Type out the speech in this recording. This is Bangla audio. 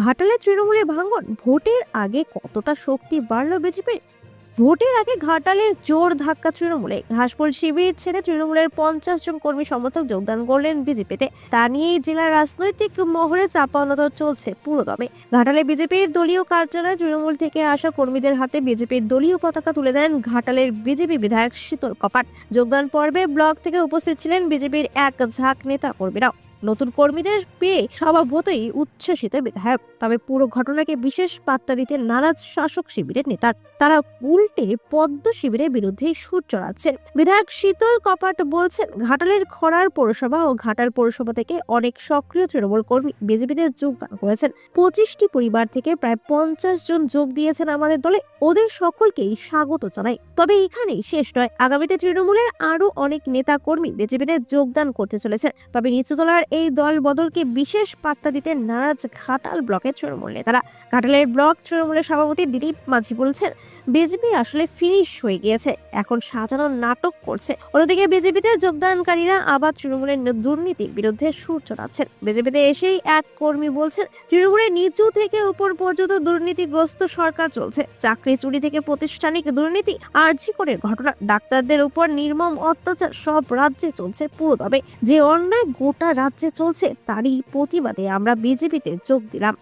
ঘাটালে তৃণমূলে ভাঙন ভোটের আগে কতটা শক্তি বাড়লো বিজেপির? ভোটের আগে ঘাটালে জোর ধাক্কা তৃণমূলে। ঘাসফুল শিবির ছেড়ে তৃণমূলের পঞ্চাশ জন কর্মী সমর্থক যোগদান করলেন বিজেপিতে। তা নিয়েই জেলার রাজনৈতিক মহলে চাপানোতর চলছে পুরোদমে। ঘাটালে বিজেপির দলীয় কার্যালয়ে তৃণমূল থেকে আসা কর্মীদের হাতে বিজেপির দলীয় পতাকা তুলে দেন ঘাটালের বিজেপি বিধায়ক শীতল কপাট। যোগদান পর্বে ব্লক থেকে উপস্থিত ছিলেন বিজেপির এক ঝাঁক নেতা কর্মীরাও নতুন কর্মীদের পেয়ে স্বভাবতই উচ্ছ্বসিত বিধায়ক। তবে পুরো ঘটনাকে বিশেষ পাত্তা দিতে নারাজ শাসক শিবিরের নেতার তারা উল্টে পদ্ম শিবিরের বিরুদ্ধে সুর চড়াচ্ছেন। বিধায়ক শীতল কপাট বলছেন, ঘাটালের খরার পৌরসভা ও ঘাটাল পৌরসভা থেকে অনেক সক্রিয় তৃণমূল কর্মী বিজেপিতে যোগদান করেছেন। পঁচিশটি পরিবার থেকে প্রায় পঞ্চাশ জন যোগ দিয়েছেন আমাদের দলে। ওদের সকলকেই স্বাগত জানাই। তবে এখানেই শেষ নয়। আগামীতে তৃণমূলের আরও অনেক নেতা কর্মী বিজেপিতে যোগদান করতে চলেছেন। তবে নিচুতলার এই দল বদলকে বিশেষ পাত্তা দিতে নারাজ ঘাটাল ব্লকের তৃণমূল নেতারা। ঘাটালের ব্লক তৃণমূলের সভাপতি দিলীপ মাঝি বলছেন, বিজেপি আসলে ফিনিশ হয়ে গিয়েছে, এখন সাজানো নাটক করছে। অন্যদিকে বিজেপিতে যোগদানকারীরা আবার তৃণমূলের দুর্নীতির বিরুদ্ধে সুর চড়াচ্ছেন। বিজেপিতে এসেই এক কর্মী বলছেন, তৃণমূলের নিচু থেকে উপর পর্যন্ত দুর্নীতিগ্রস্ত সরকার চলছে। চাকরি চুরি থেকে প্রতিষ্ঠানিক দুর্নীতি, আর্জি করে ঘটনা। ডাক্তারদের উপর নির্মম অত্যাচার সব রাজ্যে চলছে পুরো তবে। যে অন্যায় গোটা রাজ্যে চলছে তারই প্রতিবাদে আমরা বিজেপিতে যোগ দিলাম।